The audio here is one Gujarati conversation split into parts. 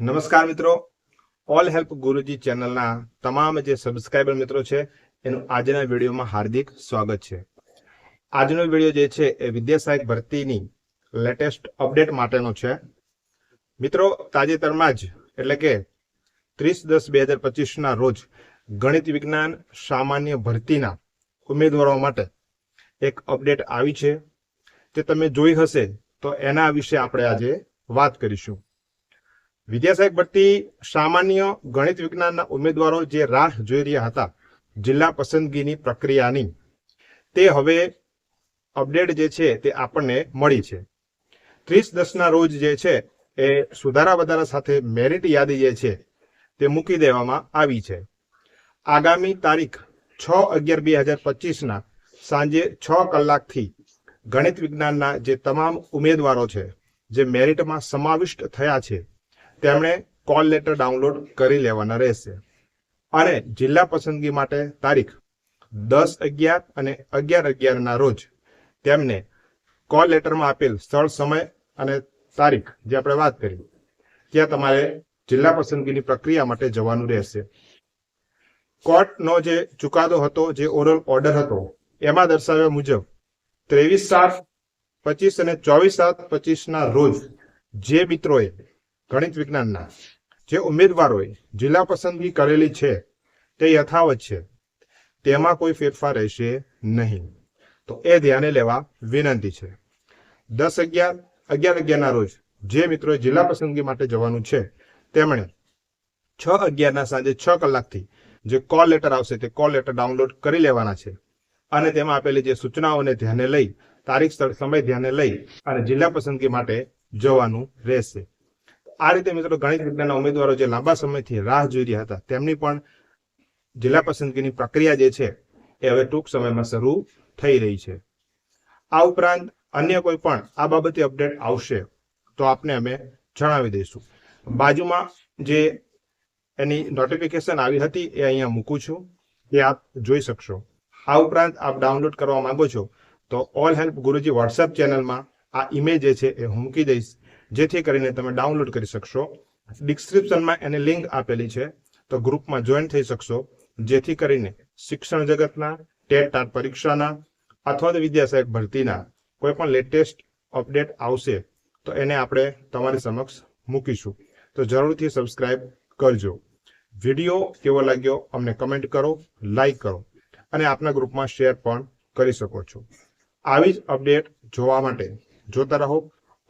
નમસ્કાર મિત્રો. ઓલ હેલ્પ ગુરુજી ચેનલના તમામ જે સબસ્ક્રાઈબર મિત્રો છે, એનું આજના વિડીયોમાં હાર્દિક સ્વાગત છે. આજનો વીડિયો જે છે એ વિદ્યા ભરતીની લેટેસ્ટ અપડેટ માટેનો છે. મિત્રો, તાજેતરમાં જ, એટલે કે ત્રીસ દસ બે હજાર પચીસના રોજ ગણિત વિજ્ઞાન સામાન્ય ભરતીના ઉમેદવારો માટે એક અપડેટ આવી છે. તે તમે જોઈ હશે, તો એના વિશે આપણે આજે વાત કરીશું. વિદ્યાસહાયક ભટ્ટી સામાન્ય ગણિત વિજ્ઞાનના ઉમેદવારો જે રાહ જોઈ રહ્યા હતા, જિલ્લા પસંદગીની પ્રક્રિયાની, તે હવે અપડેટ જે છે તે આપણને મળી છે. ત્રીસ દસના રોજ જે છે એ સુધારા વધારા સાથે મેરિટ યાદી જે છે તે મૂકી દેવામાં આવી છે. આગામી તારીખ છ અગિયાર બે હજાર પચીસના સાંજે છ કલાકથી ગણિત વિજ્ઞાનના જે તમામ ઉમેદવારો છે, જે મેરિટમાં સમાવિષ્ટ થયા છે તેમણે કોલ લેટર ડાઉનલોડ કરી લેવાના રહેશે. અને જિલ્લા પસંદગી માટે તારીખ દસ અગિયાર અને અગિયાર અગિયારના રોજ તેમને કોલ લેટરમાં આપેલ સ્થળ, સમય અને તારીખ જે આપણે વાત કરી, ત્યાં તમારે જિલ્લા પસંદગીની પ્રક્રિયા માટે જવાનું રહેશે. કોર્ટનો જે ચુકાદો હતો, જે ઓરલ ઓર્ડર હતો, એમાં દર્શાવ્યા મુજબ ત્રેવીસ સાત પચીસ અને ચોવીસ સાત પચીસના રોજ જે મિત્રોએ ગણિત વિજ્ઞાનના. જે ઉમેદવારોએ જિલ્લા પસંદગી કરેલી છે, તે યથાવત છે. તેમાં કોઈ ફેરફાર રહેશે નહીં. તો એ ધ્યાને લેવા વિનંતી છે. દસ અગિયાર અગિયાર અગિયારના રોજ જે મિત્રોએ જિલ્લા પસંદગી માટે જવાનું છે, તેમણે છ અગિયારના સાંજે છ કલાકથી જે કોલ લેટર આવશે, તે કોલ લેટર ડાઉનલોડ કરી લેવાના છે. અને તેમાં આપેલી જે સૂચનાઓને ધ્યાને લઈ, તારીખ, સ્થળ, સમય ધ્યાને લઈ અને જિલ્લા પસંદગી માટે જવાનું રહેશે. આ રીતે મિત્રો ગણિત વિજ્ઞાનના ઉમેદવારો જે લાંબા સમયથી રાહ જોઈ રહ્યા હતા, તેમની પણ જિલ્લા પસંદગીની પ્રક્રિયા જે છે એ હવે ટૂંક સમયમાં શરૂ થઈ રહી છે. આ ઉપરાંત અન્ય કોઈ પણ આ બાબતે અપડેટ આવશે તો આપને અમે જણાવી દઈશું. બાજુમાં જે એની નોટિફિકેશન આવી હતી એ અહીંયા મૂકું છું, એ આપ જોઈ શકશો. આ ઉપરાંત આપ ડાઉનલોડ કરવા માંગો છો તો ઓલ હેલ્પ ગુરુજી વોટ્સએપ ચેનલમાં આ ઇમેજ જે છે એ હું મૂકી દઈશ. જેથી કરીને તમે ડાઉનલોડ કરી શકશો. ડિસ્ક્રિપ્શનમાં એની લિંક આપેલી છે. તો ગ્રુપમાં જોઈન થઈ શકશો. જેથી કરીને શિક્ષણ જગતના ટેટ ટાટ પરીક્ષાના અથવા તો વિદ્યાસહાયક ભરતીના કોઈ પણ લેટેસ્ટ અપડેટ આવશે, તો એને આપણે તમારી સમક્ષ મૂકીશું. તો જરૂરથી સબસ્ક્રાઇબ કરજો. વીડિયો કેવો લાગ્યો અમને કમેન્ટ કરો લાઈક કરો અને આપના ગ્રુપમાં શેર પણ કરી શકો છો. આવી જ અપડેટ જોવા માટે જોતા રહો.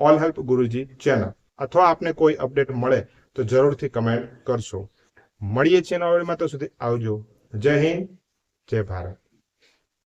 ઓલ હેલ્પ ગુરુજી ચેનલ અથવા આપને કોઈ અપડેટ મળે, તો જરૂરથી કમેન્ટ કરશો. મળીએ છીએ નવા તો સુધી આવજો. જય હિન્દ, જય ભારત.